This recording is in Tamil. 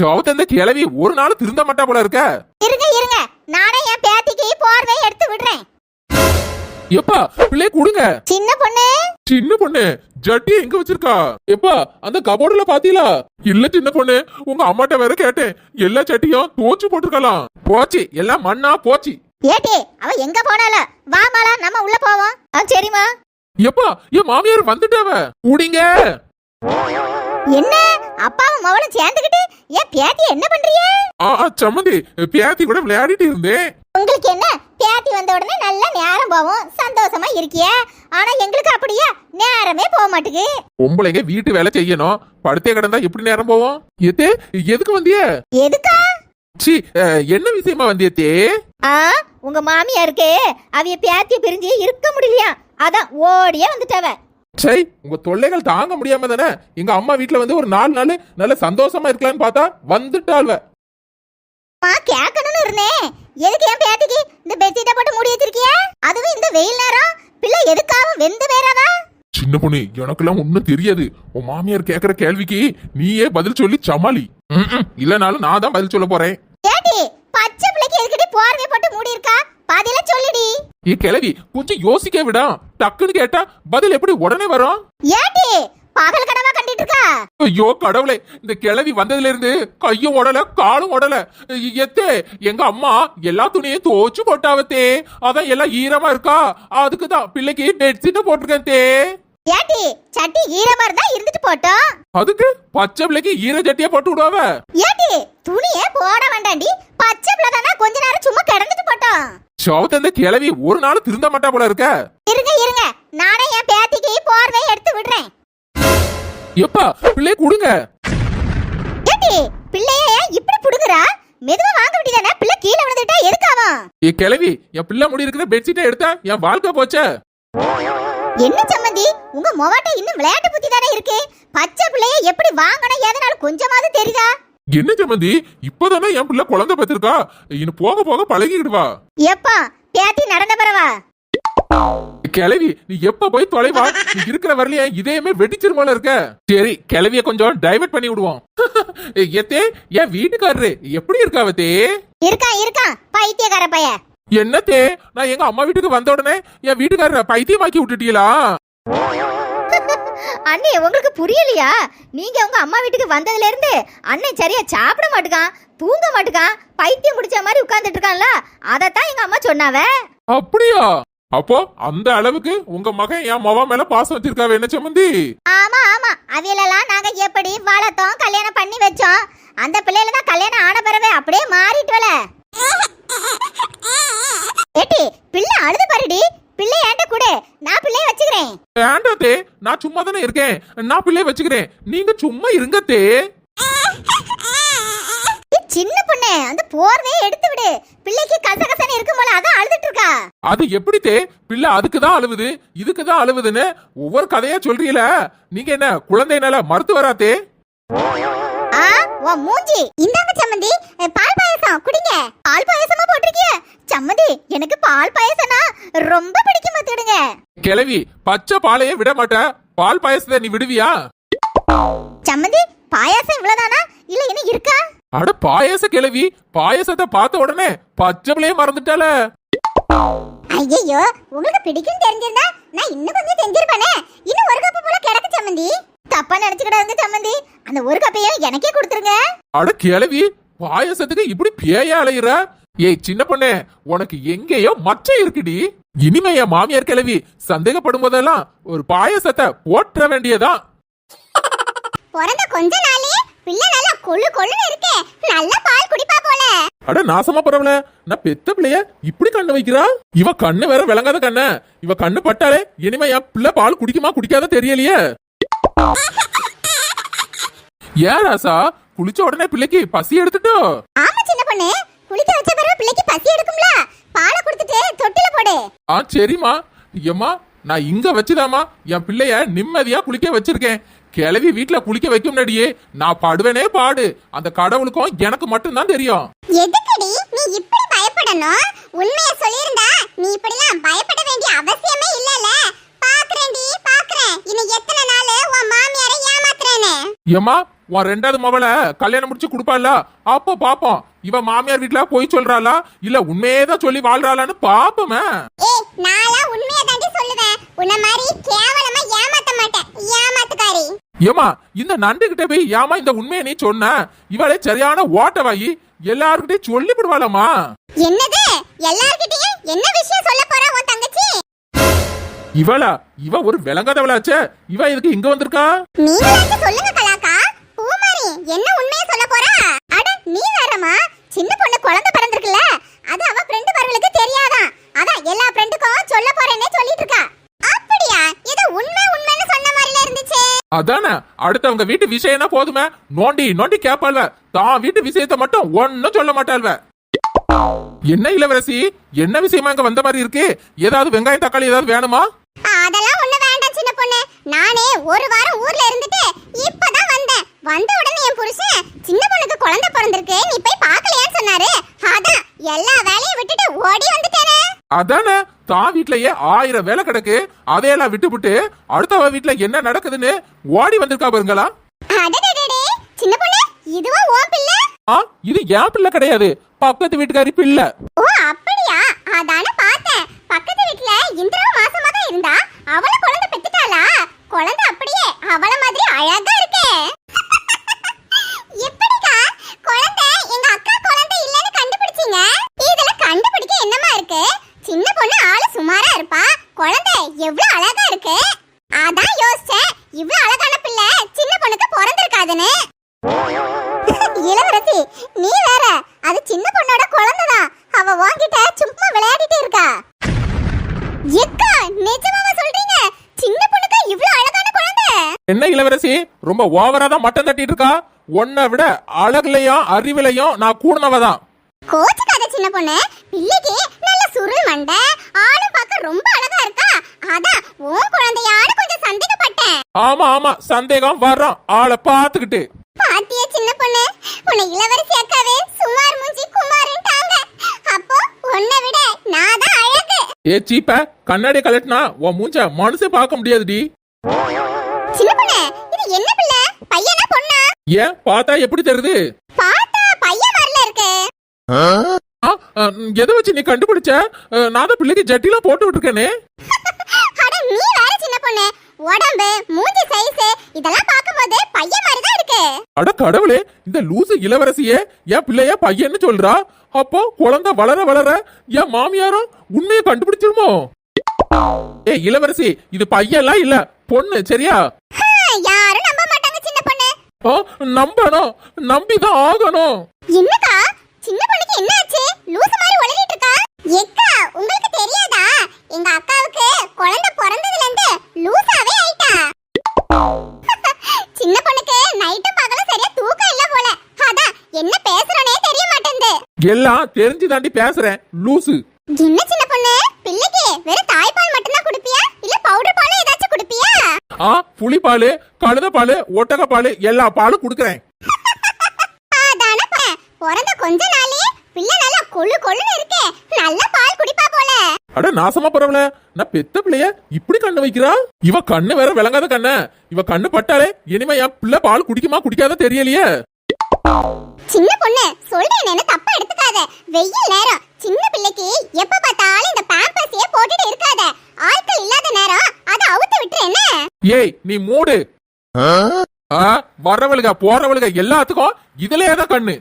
சோத்த இந்த கிளவி ஒரு நாள் திருந்த மாட்டா போல இருக்க. இருங்க இருங்க. நானே என் பேத்திக்கு போர்வை எடுத்து விடுறேன். எப்பா பிள்ளை கொடுங்க. சின்ன பொண்ணு? சின்ன பொண்ணு. ஜட்டி எங்க வச்சிருக்கா? எப்பா அந்த கபோர்டுல பாத்தீங்களா? இல்ல சின்ன பொண்ணு. உங்க அம்மாட்ட வேற கேட்டேன். எல்லா சட்டியும் தோச்சு போட்டிருக்கலாம். போச்சு. எல்லாம் மண்ணா போச்சு. ஏட்டி அவ எங்க போனால வா மாலா நம்ம உள்ள போவோம். ஆ சரிம்மா. எப்பா என் மாமியார் வந்துட்டாவ. குடிங்க. என்ன? அப்பாவும் மவளும் சேர்ந்துக்கிட்டு ஏன் பேத்தி என்ன பண்றீங்க? ஆ சம்மந்தி பேத்தி கூட விளையாடிட்டு இருந்தேன். உங்களுக்கு என்ன? பேத்தி வந்த உடனே நல்ல நேரம் போவோம் சந்தோஷமா இருக்கிய? ஆனா எங்களுக்கு அப்படியா? நேரமே போக மாட்டுக்கு. பொம்பளைங்க வீட்டு வேலை செய்யணும். படுத்தே கிடந்தா எப்படி நேரம் போவோம் எத்தே எதுக்கு வந்திய? எதுக்கா? சி என்ன விஷயமா வந்தியத்தே? ஆ உங்க மாமியாருக்கு அவிய பேத்திய பிரிஞ்சு இருக்க முடியலையா? அதான் ஓடியே வந்துட்டவ. சை உங்க தொல்லைகள் தாங்க முடியாம தானே? எங்க அம்மா வீட்ல வந்து ஒரு நாலு நாள் நல்ல சந்தோஷமா இருக்கலாம்னு பார்த்தா வந்துட்டாள்வ. கேட்கணும்னு இருந்தேன் எதுக்கு என் பேத்திக்கு இந்த பெட்ஷீட்டை போட்டு மூடி வச்சிருக்கிய? அதுவும் இந்த வெயில் நேரம். பிள்ளை எதுக்காகவும் வெந்து வேறவா சின்ன பொண்ணு எனக்கெல்லாம் ஒண்ணும் தெரியாது. உன் மாமியார் கேக்குற கேள்விக்கு நீயே பதில் சொல்லி சமாளி. இல்லனாலும் நான் தான் பதில் சொல்ல போறேன். ஏடி பச்சை பிள்ளைக்கு எதுக்கடி போர்வை போட்டு மூடி இருக்கா? பதில சொல்லுடி. ஏ கிளவி கொஞ்சம் யோசிக்க விடா. டக்குன்னு கேட்டா பதில் எப்படி உடனே வரும்? ஏடி பகல் கனவா கண்டிட்டு இருக்கா? ஐயோ கடவுளே இந்த கிளவி வந்ததுல இருந்து கையும் உடல காலும் உடல எத்தே எங்க அம்மா எல்லா துணியும் துவச்சு போட்டாவத்தே அதான் எல்லாம் ஈரமா இருக்கா? அதுக்கு தான் பிள்ளைக்கு பெட்ஷீட்டை போட்டிருக்கேன் தே. ஏடி சட்டி ஈரமா இருந்தா இருந்துட்டு போட்டோம் அதுக்கு பச்சை பிள்ளைக்கு ஈர சட்டியா போட்டு விடுவாவ? ஏடி துணியே போட வேண்டாண்டி. பச்சை பிள்ளை தானே கொஞ்ச நேரம் சும்மா கிடந்துட்டு போட்டோம். சோத்த இந்த கிளவி ஒரு நாள் திருந்த மாட்டா போல இருக்க. இருங்க இருங்க. நானே என் பேத்திக்கு போர்வை எடுத்து விடுறேன். எப்பா பிள்ளை கொடுங்க. ஏடி பிள்ளைய ஏன் இப்படி புடுங்குறா? மெதுவா வாங்க வேண்டியதானே? பிள்ளை கீழே விழுந்துட்டா எதுக்காவும் ஏ கிளவி என் பிள்ளை முடி இருக்கிற பெட்ஷீட்டை எடுத்தா என் வாழ்க்கை போச்சே. என்ன சம்மந்தி? உங்க மொவாட்ட இன்னும் விளையாட்டு புத்தி தானே இருக்கு. பச்சை பிள்ளைய எப்படி வாங்கணும்? எதனால கொஞ்சமாவது தெரியுதா? என்ன சம்மந்தி இப்பதானே என் பிள்ளை குழந்தை பெற்றிருக்கா இன்னும் போக போக பழகிடுவா எப்பா பேத்தி நடந்த பரவா கிளவி நீ எப்ப போய் தொலைவா? நீ இருக்கிற வரலையா இதயமே வெடிச்சிரு போல இருக்க. சரி கிளவிய கொஞ்சம் டைவர்ட் பண்ணி விடுவோம். எத்தே என் வீட்டுக்காரரு எப்படி இருக்காவத்தே இருக்கான் இருக்கான் பைத்தியக்கார பைய என்னத்தே நான் எங்க அம்மா வீட்டுக்கு வந்த உடனே என் வீட்டுக்காரரை பைத்தியமாக்கி விட்டுட்டீங்களா? அண்ணே உங்களுக்கு புரியலையா? நீங்க உங்க அம்மா வீட்டுக்கு வந்ததுல இருந்து அண்ணன் சரியா சாப்பிட மாட்டுக்கான் தூங்க மாட்டுக்கான் பைத்தியம் பிடிச்ச மாதிரி உட்கார்ந்துட்டு இருக்கான்ல அதத்தான் எங்க அம்மா சொன்னாவ? அப்படியா? அப்போ அந்த அளவுக்கு உங்க மகன் என் மவ மேல பாசம் வச்சிருக்காவ என்ன சம்மந்தி? ஆமா ஆமா. அவியலெல்லாம் நாங்க எப்படி வளர்த்தோம் கல்யாணம் பண்ணி வச்சோம். அந்த பிள்ளைல தான் கல்யாணம் ஆன பிறவே அப்படியே மாறிட்டுவல ஏட்டி பிள்ளை அழுது பாருடி. நான் பிள்ளைய வச்சுக்கிறேன். வேண்டாத்தே நான் சும்மா தானே இருக்கேன். நான் பிள்ளைய வச்சுக்கிறேன். நீங்க சும்மா இருங்கத்தே ஏய், சின்ன பொண்ணு அந்த போர்வையை எடுத்து விடு. பிள்ளைக்கு கசகசன்னு இருக்கும் போல அதான் அழுதுட்டு இருக்கா. அது எப்படித்தே பிள்ளை அதுக்கு தான் அழுவுது இதுக்கு தான் அழுவுதுன்னு ஒவ்வொரு கதையா சொல்றீல. நீங்க என்ன குழந்தைனால மருத்துவராத்தே ஆ உன் மூஞ்சி. இந்தாங்க சம்மந்தி பால் பாயசம் குடிங்க. பால் பாயசமா போட்டிருக்கிய. சம்மந்தி எனக்கு பால் பாயசம்னா ரொம்ப பிடிக்கும் பார்த்துடுங்க கிளவி பச்சை பாலையே விட மாட்டேன். பால் பாயசத்தை நீ விடுவியா? சம்மந்தி பாயாசம் இவ்வளவுதானா? இல்ல இன்னும் இருக்கா? அட பாயச கிளவி பாயசத்தை பார்த்த உடனே பச்சை பிள்ளைய மறந்துட்டால ஐயோ உங்களுக்கு பிடிக்கும் தெரிஞ்சிருந்தா நான் இன்னும் கொஞ்சம் செஞ்சிருப்பேனே. இன்னும் ஒரு கப்பு போல கிடக்கு சம்மந்தி. தப்பா நினைச்சுக்கிடாதுங்க சம்மந்தி. அந்த ஒரு கப்பையும் எனக்கே கொடுத்துருங்க. அட கிளவி பாயசத்துக்கு இப்படி பேயா அலையிற? ஏய் சின்ன பொண்ணே உனக்கு எங்கேயோ மச்சம் இருக்குடி. இனிமே என் மாமியார் கிளவி சந்தேகப்படும் போதெல்லாம் ஒரு பாயசத்தை போற்ற வேண்டியதான் பிறந்த கொஞ்ச நாளே பிள்ளை நல்லா கொள்ளு கொள்ளுன்னு இருக்கே. நல்ல பால் குடிப்பா போல. அட நாசமா பரவல நான் பெத்த பிள்ளைய இப்படி கண்ணு வைக்கிறா? இவ கண்ணு வேற விளங்காத கண்ண. இவ கண்ணு பட்டாலே இனிமே என் பிள்ளை பால் குடிக்குமா குடிக்காத தெரியலையே. ஏன் ராசா குளிச்ச உடனே பிள்ளைக்கு பசி எடுத்துட்டோ? ஆமா சின்ன பொண்ணு. குளிக்க வச்ச பிறகு பிள்ளைக்கு பசி எடுக்கும்ல. பாலை கொடுத்துட்டு தொட்டில போடு. ஆ சரிம்மா. ஏம்மா நான் இங்க வச்சுதாம்மா. என் பிள்ளைய நிம்மதியா குளிக்க வச்சிருக்கேன். கிளவி வீட்ல குளிக்க வைக்கும் நடியே நான் பாடுவேனே பாடு. அந்த கடவுளுக்கும் எனக்கு மட்டும்தான் தெரியும். எதுக்குடி? நீ இப்படி பயப்படணும்? உண்மையை சொல்லியிருந்தா நீ இப்படிலாம் பயப்பட வேண்டிய அவசியமே இல்லல பாக்குறேன்டி பாக்குறேன். இன்னும் எத்தனை நாள் உன் மாமியாரை ஏமாத்துறேன்னு? ஏம்மா உன் ரெண்டாவது மவளை கல்யாணம் முடிச்சு கொடுப்பாள்ல அப்போ பாப்போம். இவ மாமியார் வீட்டுல போய் சொல்றாளா? இல்ல உண்மையே தான் சொல்லி வாழ்றாளான்னு பாப்போமே. ஏய் நான்லாம் உண்மையை தாண்டி சொல்லுவேன். உன்ன மாதிரி கேவலமா ஏமாத்த மாட்டேன். ஏமாத்துக்காரி. ஏமா இந்த நண்டு கிட்ட போய் ஏமா இந்த உண்மையை நீ சொன்ன? இவளே சரியான ஓட்டவாயி. எல்லாருக்கிட்டையும் சொல்லி விடுவாளாமா என்னது? எல்லார்கிட்டயும் என்ன விஷயம் சொல்ல போறா உன் தங்கச்சி? இவளா இவ ஒரு விளங்காதவளாச்சே. இவ இதுக்கு இங்க வந்திருக்கா? நீங்களாச்சும் பூமாரி என்ன உண்மையை சொல்ல போறா? அட நீ வேறமா சின்ன பொண்ணு குழந்தை பிறந்திருக்குல்ல அது அவ ஃப்ரெண்டு பர்களுக்கு தெரியாதான். அதான் எல்லா ஃப்ரெண்டுக்கும் சொல்ல போறேன்னே சொல்லிட்டு இருக்கா. அப்படியா? இது உண்மை உண்மைன்னு சொன்ன மாதிரில இருந்துச்சு. அதானே? அடுத்தவங்க வீட்டு விஷயம்னா போதுமே? நோண்டி நோண்டி கேப்பாள்வ. தான் வீட்டு விஷயத்த மட்டும் ஒன்னும் சொல்ல மாட்டாள்வ. என்ன இளவரசி? என்ன விஷயமா இங்க வந்த மாதிரி இருக்கு? ஏதாவது வெங்காயம் தக்காளி ஏதாவது வேணுமா? அதெல்லாம் ஒண்ணு வேண்டாம் சின்ன பொண்ணு நானே ஒரு வாரம் ஊர்ல இருந்துட்டு இப்பதான் வந்தேன் வந்த உடனே என் புருஷன் சின்ன பொண்ணுக்கு குழந்தை பிறந்திருக்கு நீ போய் பார்க்கலையான்னு சொன்னாரு அதான் எல்லா வேலையும் விட்டுட்டு ஓடி வந்துட்டேனே அதானே? தான் வீட்லயே ஆயிரம் வேலை கிடக்கு. அதையெல்லாம் விட்டுவிட்டு அடுத்தவ வீட்ல என்ன நடக்குதுன்னு ஓடி வந்திருக்கா பாருங்களா. சின்ன பொண்ணு இதுவா உன் பிள்ளை? ஆ இது என் பிள்ளை கிடையாது. பக்கத்து வீட்டுக்காரி பிள்ளை. ஓ அப்படியா? அதானே பார்த்தேன். பக்கத்து வீட்ல இந்திரா மாசமா தான் இருந்தா. அவள குழந்தை பெத்துட்டாளா? குழந்தை அப்படியே அவள மாதிரி அழகா இருக்கே எப்படிக்கா குழந்தை எங்க அக்கா குழந்தை இல்லைன்னு கண்டுபிடிச்சீங்க இதுல கண்டுபிடிக்க என்னமா இருக்கு சின்ன பொண்ணு ஆளு சுமாரா இருப்பா குழந்தை எவ்வளவு அழகா இருக்கு அதான் யோசிச்சேன் இவ்வளவு அழகான பிள்ளை சின்ன பொண்ணுக்கு பிறந்திருக்காதுன்னு இளவரசி நீ வேற அது சின்ன பொண்ணோட குழந்தைதான் அவ வாங்கிட்ட சும்மா விளையாடிட்டு இருக்கா எக்கா நிஜமாவா சொல்றீங்க சின்ன பொண்ணுக்கு இவ்ளோ அழகான குழந்தை என்ன இளவரசி? ரொம்ப ஓவரா தான் மட்டம் தட்டிட்டு இருக்கா? உன்னை விட அழகுலையும் அறிவிலையும் நான் கூடுனவதான். கோச்சுக்காத சின்ன பொண்ணு. பிள்ளைக்கு நல்ல சுருள் மண்டை ஆளும் பார்க்க ரொம்ப அழகா இருக்கா? அதான் உன் குழந்தையான்னு கொஞ்சம் சந்தேகப்பட்டேன். ஆமா ஆமா சந்தேகம் வர்றோம். ஆளை பார்த்துக்கிட்டு. பாத்தியா சின்ன பொண்ணு? உன்னை இளவரசி அக்காவே சுமார் மூஞ்சி குமாருன்ட்டாங்க. அப்போ உன்னை விட நான் தான் அழகு. ஏ சீப்ப கண்ணாடி கலட்டினா உன் மூஞ்ச மனுஷே பார்க்க முடியாதுடி. பையனா பொண்ணா? ஏன்? பார்த்தா எப்படி தெரியுது? பார்த்தா பையன் வரல இருக்கு. ஆ, ஆ, எதை வச்சு நீ கண்டுபிடிச்ச? ஆ, நான் தான் பிள்ளைக்கு ஜட்டிலாம் போட்டு விட்டுருக்கேனே. அட நீ வேற சின்ன பொண்ணு. உடம்பு மூஞ்சி சைஸ் இதெல்லாம் பார்க்கும்போது பையன் மாதிரி தான் இருக்கு. அட கடவுளே இந்த லூசு இளவரசியே என் பிள்ளைய பையன்னு சொல்றா? அப்போ குழந்தை வளர வளர என் மாமியாரும் உண்மையை கண்டுபிடிச்சிருமோ? ஏ இளவரசி இது பையன்லாம் இல்ல பொண்ணு சரியா ஹம், யாரும் நம்ப மாட்டாங்க சின்ன பொண்ணு ஆ, நம்பணும். நம்பிதான் ஆகணும். என்னக்கா? சின்ன பொண்ணுக்கு என்ன ஆச்சு லூசு மாதிரி உளறிட்டு இருக்கா? எக்கா உங்களுக்கு தெரியாதா? எங்க அக்காவுக்கு குழந்தை பிறந்ததுல இருந்து லூசாவே ஆயிட்டா. சின்ன பொண்ணுக்கு நைட்டும் பகலும் சரியா தூக்கம் இல்ல போல. அதான் என்ன பேசுறனே தெரிய மாட்டேங்குது. எல்லாம் தெரிஞ்சு தாண்டி பேசுறேன். லூசு. என்ன சின்ன பொண்ணு? பிள்ளைக்கு வெறும் தாய்ப்பால் ஆ புளிப்பாலு கழுத பாலு ஒட்டக பாலு எல்லா பாலும் கொடுக்குறேன். பிறந்த கொஞ்ச நாளே பிள்ளை நல்லா கொழு கொழுன்னு இருக்கே. நல்ல பால் குடிப்பா போல. அட நாசமா பரவல நான் பெத்த பிள்ளைய இப்படி கண்ணு வைக்கிறா? இவ கண்ணு வேற விளங்காத கண்ண. இவ கண்ணு பட்டாலே இனிமே என் பிள்ளை பால் குடிக்குமா குடிக்காத தெரியலையே. சின்ன பொண்ணு சொல்றேன்னு தப்பா எடுத்துக்காத. வெயில் நேரம். சின்ன பிள்ளைக்கு எப்ப பார்த்தாலும் இந்த பேம்பர்ஸையே போட்டுட்டு இருக்காத. ஆட்கள் இல்லாத நேரம் அவுத்து விட்டுரு என்ன? ஏய் நீ மூடு. ஆ, வரவளுக போறவளுக எல்லாத்துக்கும் இதுலயே தான் கண்ணு.